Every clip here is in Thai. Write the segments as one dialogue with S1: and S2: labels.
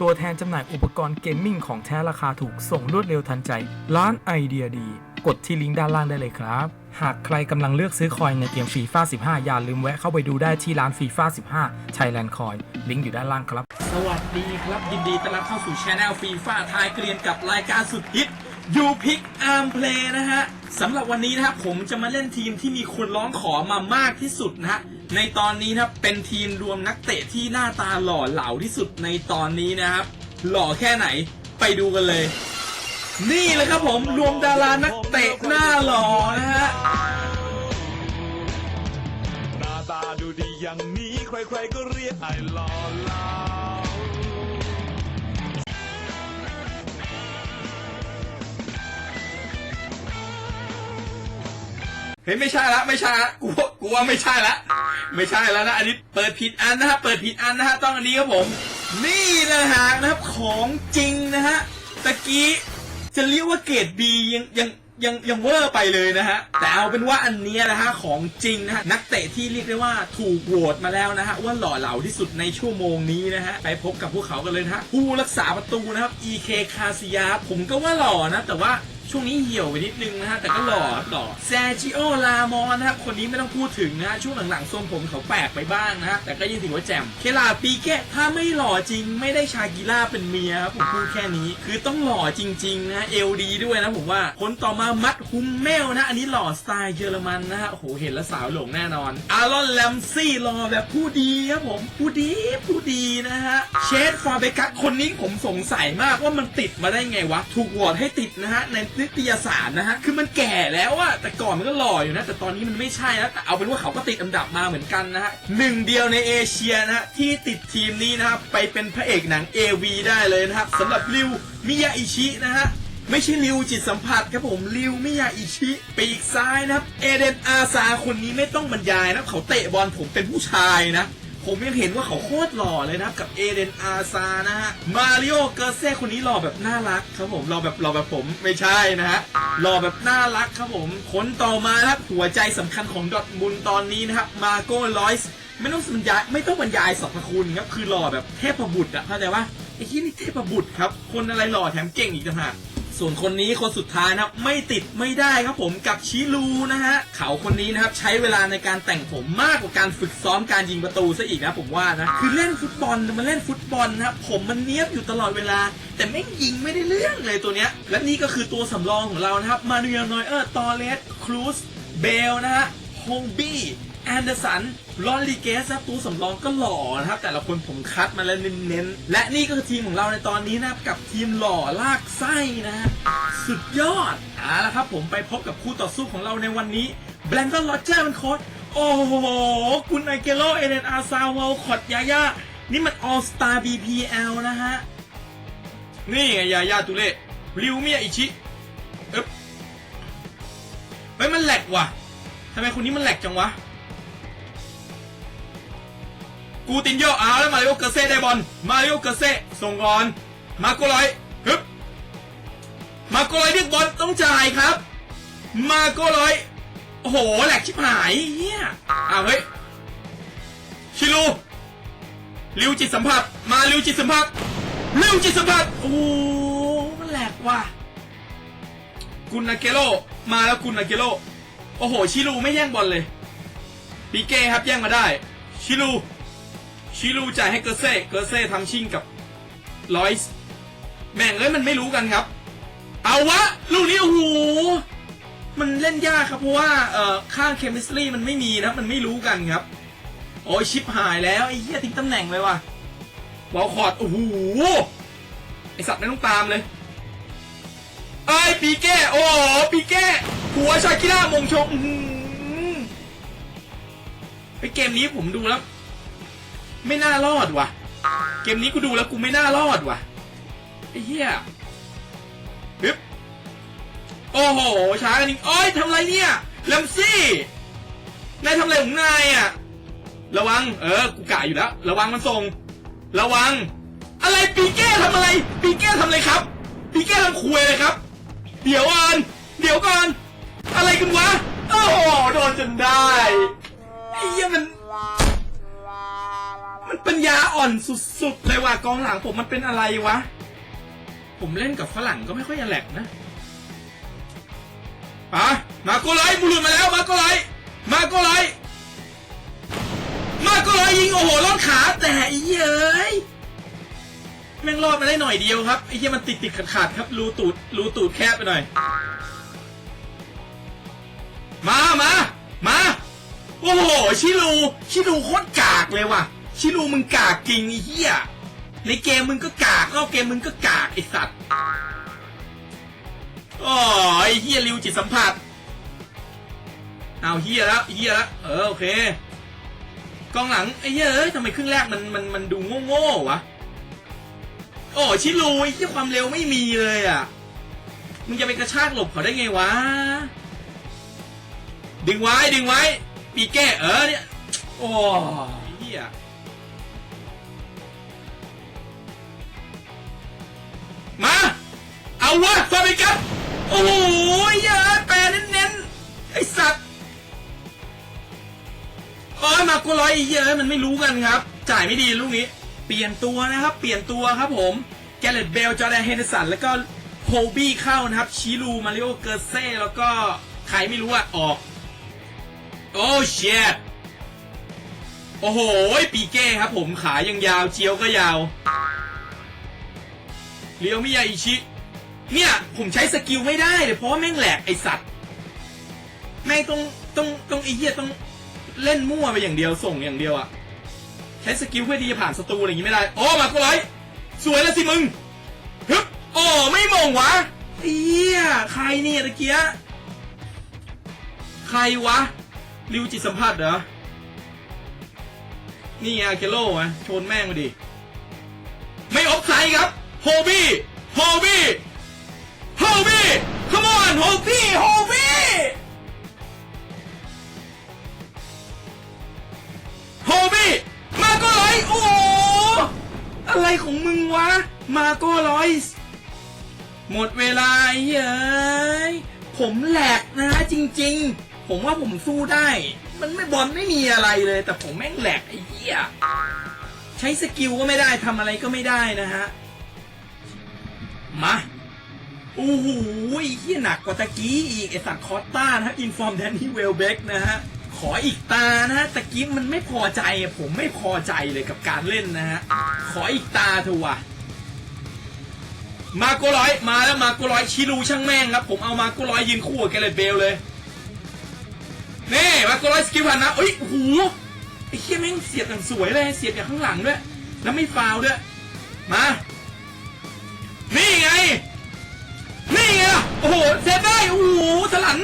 S1: ตัวแทนจำหน่ายอุปกรณ์เกมมิ่งของแท้ราคาถูกส่งรวดเร็วทันใจ ร้านไอเดียดี กดที่ลิงก์ด้านล่างได้เลยครับ หากใครกำลังเลือกซื้อคอยในเกมฟีฟ่า15 อย่าลืมแวะเข้าไปดูได้ที่ร้านฟีฟ่า15 Thailand Coin ลิงก์อยู่ด้านล่างครับ
S2: สวัสดีครับยินดีต้อนรับเข้าสู่ช anel ฟีฟ่าทายเกรียนกับรายการสุดฮิตยูพิกอาร์มเพลย์นะฮะสำหรับวันนี้นะครับผมจะมาเล่นทีมที่มีคนร้องขอมามากที่สุดนะฮะ ในตอนนี้นะครับเป็นทีมรวมนักเตะที่หน้าตาหล่อเหลาที่สุดในตอนนี้นะครับ หล่อแค่ไหนไปดูกันเลย นี่แหละครับผมรวมดารานักเตะหน้าหล่อนะฮะ
S3: หน้าตาดูดีอย่างนี้ใครๆก็เรียกไอ้หล่อเหลา
S2: ฮ้ยไม่ใช่ละไม่ใช่ละกูว่ากูว่าไม่ใช่ละไม่ใช่แล้วนะอันนี้เปิดผิดอันนะฮะเปิดผิดอันนะฮะต้องอันนี้ครับผม นี่นะฮะนะครับของจริงนะฮะตะกี้จะเรียกว่าเกรด B ยังยังยังยังเวอร์ไปเลยนะฮะ แต่เอาเป็นว่าอันนี้นะฮะของจริงนะฮะ นักเตะที่เรียกได้ว่าถูกโหวตมาแล้วนะฮะ ว่าหล่อเหลาที่สุดในชั่วโมงนี้นะฮะ ไปพบกับพวกเขากันเลยนะฮะ ผู้รักษาประตูนะครับ EK คาซิยาผมก็ว่าหล่อนะ แต่ว่า ช่วงนี้เหี่ยวไปนิดนึงนะฮะ แต่ก็หล่อครับหล่อแซจิโอลามอนนะครับ คนนี้ไม่ต้องพูดถึงนะฮะช่วงหลังๆทรงผมเขาแปลกไปบ้างนะฮะแต่ก็ยังถือว่าแจ่ม เคลาปีแกะถ้าไม่หล่อจริงไม่ได้ชากิล่าเป็นเมียครับผมพูดแค่นี้ คือต้องหล่อจริงๆนะเอลดีด้วยนะผมว่าคนต่อมามัดฮุมเมลนะ อันนี้หล่อสไตล์เยอรมันนะฮะโอ้โหเห็นแล้วสาวหลงแน่นอนอารอนแลมซี่หล่อแบบผู้ดีครับผมผู้ดีผู้ดีนะฮะเชดฟาเบกัสคนนี้ผมสงสัยมากว่ามันติดมาได้ไงวะถูกโหวตให้ติดนะฮะในนิตยสารนะฮะ คือมันแก่แล้วอะแต่ก่อนมันก็หล่ออยู่นะ แต่ตอนนี้มันไม่ใช่แล้ว แต่เอาเป็นว่าเขาก็ติดอันดับมาเหมือนกันนะฮะหนึ่งเดียวในเอเชียนะฮะ ที่ติดทีมนี้นะครับไปเป็นพระเอกหนัง AV ได้เลยนะครับสำหรับริวมิยาอิชินะฮะไม่ใช่ริวจิตสัมผัสครับผมริวมิยาอิชิปีกซ้ายนะครับเอเดนอาซาคนนี้ไม่ต้องบรรยายนะเขาเตะบอลผมเป็นผู้ชายนะ ผมยังเห็นว่าเขาโคตรหล่อเลยนะครับ กับเอเดนอาซานะฮะ มาริโอเกอร์เซ่คนนี้หล่อแบบน่ารักครับผมหล่อแบบหล่อแบบผมไม่ใช่นะฮะหล่อแบบน่ารักครับผมคนต่อมาครับหัวใจสำคัญของดอทมุนตอนนี้นะครับมาโก้ลอยส์ไม่ต้องบรรยายไม่ต้องบรรยายสรรพคุณครับคือหล่อแบบเทพบุตรอะเข้าใจปะไอ้ที่นี่เทพบุตรครับ คนอะไรหล่อแถมเก่งอีกต่างหาก ส่วนคนนี้คนสุดท้ายนะครับไม่ติดไม่ได้ครับผมกับชิลูนะฮะเขาคนนี้นะครับใช้เวลาในการแต่งผมมากกว่าการฝึกซ้อมการยิงประตูซะอีกนะผมว่านะคือเล่นฟุตบอลมาเล่นฟุตบอลนะครับผมมันเนี้ยบอยู่ตลอดเวลา แต่ไม่ยิงไม่ได้เรื่องเลยตัวเนี้ยและนี่ก็คือตัวสำรองของเรานะครับมาเรียนอยเออร์ตอเลสครูสเบลนะฮะโฮงบี้ อนเดอร์สันลอนลีเกสตัวสำรองก็หล่อนะครับ แต่ละคนผมคัดมาแล้วเน้นๆ และนี่ก็คือทีมของเราในตอนนี้นะครับกับทีมหล่อลากไส้นะสุดยอดเอาละครับผมไปพบกับคู่ต่อสู้ของเราในวันนี้แบรนดอนโรเจอร์เป็นโค้ชโอ้โห คุณไอเกโลเอเดนอาซาวอลคอตยาย่านี่มันออสตา BPL นะฮะ นี่ไงยาย่าตุเล่ริวเมียอิชิเอ๊บเฮ้ยมันแหลกว่ะทำไมคนนี้มันแหลกจังวะ กูตินโยเอาแล้วมาริโอเกอร์เซ่ได้บอลมาริโอเกอร์เซ่ส่งก่อนมาโกลอยฮึบมาโกลอยเรียกบอลต้องจ่ายครับ มาโกลอยโอ้โหแหลกชิบหายเฮียอ้าวเฮ้ยชิลูริวจิตสัมผัสมาริวจิตสัมผัสริวจิตสัมผัสโอ้มันแหลกว่ะกุนนาเกโลมาแล้วกุนนาเกโลโอ้โห ชิลูไม่แย่งบอลเลยปีเก้ครับแย่งมาได้ ชิลู ชิลูจ่ายให้เกอร์เซ่เกอร์เซ่ทำชิ่งกับลอยส์แม่งเอ้ยมันไม่รู้กันครับ เอาวะ ลูกนี้โอ้โหมันเล่นยากครับเพราะว่าเอ่อข้างเคมิสตรีมันไม่มีนะมันไม่รู้กันครับ โอ้ยชิปหายแล้ว ไอ้เหี้ยทิ้งตำแหน่งเลยว่ะบอลคอร์ดโอ้โหไอสัตว์ไม่ต้องตามเลยไอ้ปีแก้โอ้ปีแก้หัวชากิล่ามงชงไอเกมนี้ผมดูแล้ว ไม่น่ารอดว่ะ เกมนี้กูดูแล้วกูไม่น่ารอดว่ะไอ้เหี้ยปึ๊บโอ้โหช้ากันจริงโอ้ยทำไรเนี่ยแลมซี่นายทำอะไรของนายอะ ระวัง เออ กูกะอยู่แล้ว ระวังมันส่ง ระวัง อะไรปีแก้ทำอะไร ปีแก้ทำอะไรครับ ปีแก้ทำคุยเลยครับ เดี๋ยวก่อนเดี๋ยวก่อน อะไรกันวะ โอ้โห โดนจนได้ไอ้เหี้ยมัน มันปัญญาอ่อนสุดๆเลยว่ะกองหลังผมมันเป็นอะไรวะ ผมเล่นกับฝรั่งก็ไม่ค่อยแหลกนะอะมาโกไลบุรุษมาแล้วมาโกไลมาโกไลมาโกไลยิงโอ้โหลอดขาแต่อ้เยเอ้ยแม่งรอดมาได้หน่อยเดียวครับไอ้เหี้ยมันติดติดขัดขัดๆครับรูตูดรูตูดแคบไปหน่อย มามามาโอ้โหชิลูชิลูโคตรกากเลยว่ะ ชิลูมึงกากจริงไอ้เหี้ยในเกมมึงก็กากนอกเกมมึงก็กากไอ้สัตว์โอ้ไอ้เหี้ยริวจิตสัมผัสเอาเหี้ยแล้วเหี้ยแล้วเออโอเคกองหลังไอ้เหี้ยเอ้ยทำไมครึ่งแรกมันมันมันดูโง่ๆวะโอ้ชิลูไอ้เหี้ยความเร็วไม่มีเลยอะมึงจะไปกระชากหลบเขาได้ไงวะ ดึงไว้ดึงไว้ปีแก้เออเนี่ยโอ้เฮีย เอาวะฟาบิกัสโอ้โหเยอะแปรเน้นๆ ไอสัตว์โอ้ยมากูร้อยอ้เยอะมันไม่รู้กันครับ จ่ายไม่ดีลูกนี้ เปลี่ยนตัวนะครับ เปลี่ยนตัวครับผม แกเลตเบล จอร์แดนเฮนเดสัน แล้วก็โฮบี้เข้านะครับ ชิลู มาริโอ เกอร์เซ่ แล้วก็ ใครไม่รู้อะออก โอ้เชียโอ้โห ปีเก้ครับผม ขายังยาว เจียวก็ยาวเรียวมิยาอิชิ เนี่ยผมใช้สกิลไม่ได้เลยเพราะว่าแม่งแหลกไอสัตว์ แม่งต้องต้องต้องไอเหี้ยต้องเล่นมั่วไปอย่างเดียวส่งอย่างเดียวอะใช้สกิลเพื่อที่จะผ่านศัตรูอะไรอย่างงี้ไม่ได้โอ้มาก็ไรสวยแล้วสิมึงฮึบโอ้ไม่มองวะไอเหี้ยใครเนี่ยตะเกียใครวะริวจิตสัมผัสเหรอ นี่อาเคโล่อะชนแม่งมาดิ ไม่ออฟไซด์ครับ โฮบี้ โฮบี้ ของมึงวะ มาโก็ร้อยหมดเวลาเย้ยผมแหลกนะจริง ๆ ผมว่าผมสู้ได้ มันไม่บอลไม่มีอะไรเลย แต่ผมแม่งแหลกไอ้เหี้ยใช้สกิลก็ไม่ได้ทำอะไรก็ไม่ได้นะฮะ มาโอ้โหเหี้ยหนักกว่าตะกี้อีกไอ้สัตว์คอสต้านะฮะอินฟอร์มแดนนี่เวลเบกนะฮะ ขออีกตานะฮะตะกี้มันไม่พอใจผมไม่พอใจเลยกับการเล่นนะฮะขออีกตาเถอะวะมาโกร้อยมาแล้วมาโกร้อยชิลูช่างแม่งครับผมเอามาโกร้อยยืนคู่กับแกเรตเบลเลยนี่มาโกร้อยสกิลพันนะเอ้ยโอ้โหไอ้เหี้ยแม่งเสียบอย่างสวยเลยเสียบอย่างข้างหลังด้วยแล้วไม่ฟาวด้วยมานี่ไงนี่ไงล่ะโอ้โหเซฟได้โอ้โหสลัน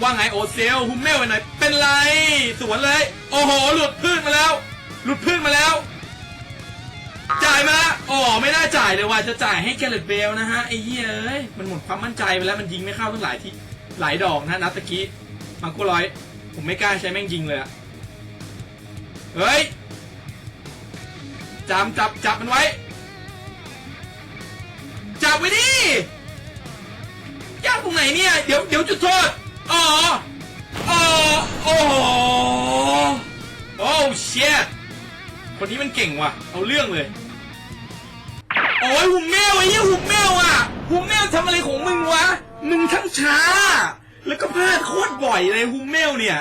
S2: ว่าไงโอเซลฮุมเมลไปหน่อยเป็นไร สวนเลย โอ้โห หลุดพื้นมาแล้ว หลุดพื้นมาแล้ว จ่ายมาละอ๋อไม่น่าจ่ายเลยว่าจะจ่ายให้แกเรตเบลนะฮะไอ้เหี้ยเอ้ยมันหมดความมั่นใจไปแล้วมันยิงไม่เข้าทั้งหลายที่หลายดอกนะนัดตะกี้มาโกร้อย ผมไม่กล้าใช้แม่งยิงเลยอะเฮ้ยจำจับจับมันไว้ จับไว้ดิยากตรงไหนเนี่ย เดี๋ยวเดี๋ยวจุดโทษ อ๋ออ๋อโอ้โหโอ้เชียคนนี้มันเก่งว่ะ เอาเรื่องเลย โอ้ยหุมแมวไอ้เหี้ยหุมแมวอะหุมแมวทำอะไรของมึงวะ มึงทั้งช้า แล้วก็พลาดโคตรบ่อยเลยหุมแมวเนี่ย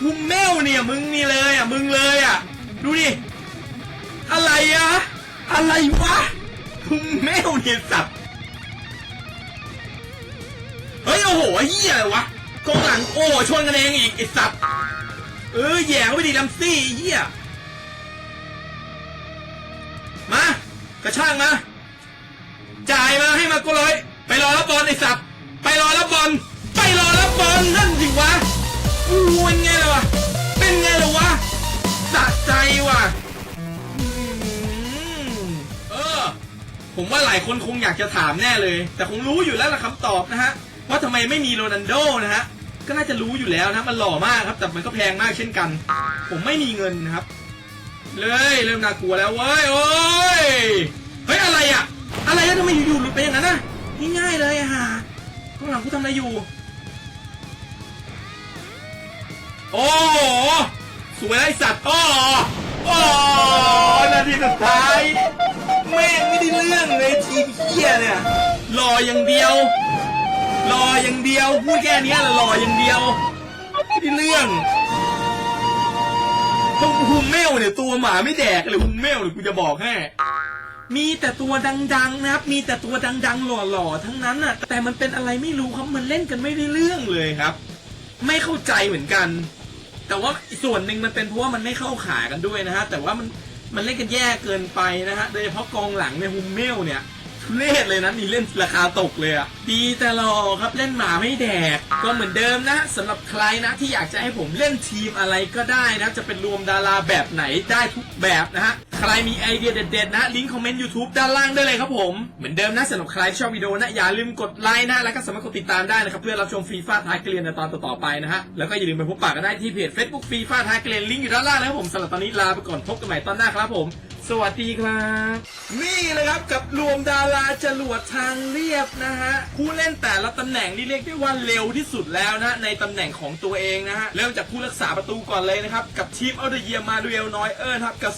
S2: หุมแมวเนี่ยมึงนี่เลยอะมึงเลยอะ ดูดิ อะไรอะ อะไรวะหุมแมวเนี่ยสัตว์ เฮ้ย โอ้โหเหี้ยอะไรวะกองหลังโอ้ชนกันเองอีกไอ้สัตว์เออแย่เข้าไปดิลำซี่เหี้ยมากระช่างมาจ่ายมาให้มากูเลยไปรอรับบอลไอ้สัตว์ไปรอรับบอลไปรอรับบอลนั่นสิวะอู้เป็นไงล่ะวะเป็นไงล่ะวะสะใจว่ะเออ ผมว่าหลายคนคงอยากจะถามแน่เลย แต่คงรู้อยู่แล้วล่ะคำตอบนะฮะ ว่าทำไมไม่มีโรนัลโดนะฮะก็น่าจะรู้อยู่แล้วนะมันหล่อมากครับแต่มันก็แพงมากเช่นกัน ผมไม่มีเงินนะครับ เลยเริ่มน่ากลัวแล้วเว้ยโอ้ยเฮ้ยอะไรอะอะไรแล้วทำไมอยู่ๆหลุดไปอย่างนั้นนะง่ายๆเลยอะฮะข้างหลังกูทำอะไรอยู่ โอ้โหสวยไอสัตว์อ้ออ้อนาทีสุดท้าย แม่งไม่ได้เรื่องเลยทีมเฮียเนี่ยรออย่างเดียว รออย่างเดียว พูดแค่นี้แหละรออย่างเดียวไม่เรื่องฮุมฮุมเมลเนี่ยตัวหมาไม่แดกเลยฮุมเมลเนี่ยกูจะบอกให้มีแต่ตัวดังๆนะครับ มีแต่ตัวดังๆ หล่อๆ ทั้งนั้นน่ะ แต่มันเป็นอะไรไม่รู้ครับ มันเล่นกันไม่ได้เรื่องเลยครับ ไม่เข้าใจเหมือนกัน แต่ว่าส่วนหนึ่งมันเป็นเพราะว่ามันไม่เข้าขากันด้วยนะฮะ แต่ว่ามันมันเล่นกันแย่เกินไปนะฮะ โดยเฉพาะกองหลังในฮุมเมลเนี่ย เรศเลยนะนี่เล่นราคาตกเลยอะดีต่รอครับเล่นหมาไม่แดก ก็เหมือนเดิมนะสำหรับใครนะที่อยากจะให้ผมเล่นทีมอะไรก็ได้นะ จะเป็นรวมดาราแบบไหนได้ทุกแบบนะฮะใครมีไอเดียเด็ดๆนะลิงก์คอมเมนต์ YouTube ด้านล่างได้เลยครับผม เหมือนเดิมนะสำหรับใครชอบวิดีโอนะอย่าลืมกดไลค์นะแล้วก็สามารถกดติดตามได้นะครับเพื่อรับชมฟรีฟ้าท้ายเกลียนในตอนต่อๆไปนะฮะแล้วก็อย่าลืมไปพบปะกันได้ที่เพจ Facebook ฟรีฟ้าท้ายเกลียนลิงก์อยู่ด้านล่างนะครับผมสำหรับตอนนี้ลาไปก่อนพบกันใหม่ตอนหน้าครับผม สวัสดีครับ นี่เลยครับกับรวมดาราจรวดทางเรียบนะฮะผู้เล่นแต่ละตำแหน่งนี่เรียกได้ว่าเร็วที่สุดแล้วนะในตำแหน่งของตัวเองนะฮะเริ่มจากผู้รักษาประตูก่อนเลยนะครับ กับทีมเอาเดเยียมาดูเอลน้อยเออร์นครับกับ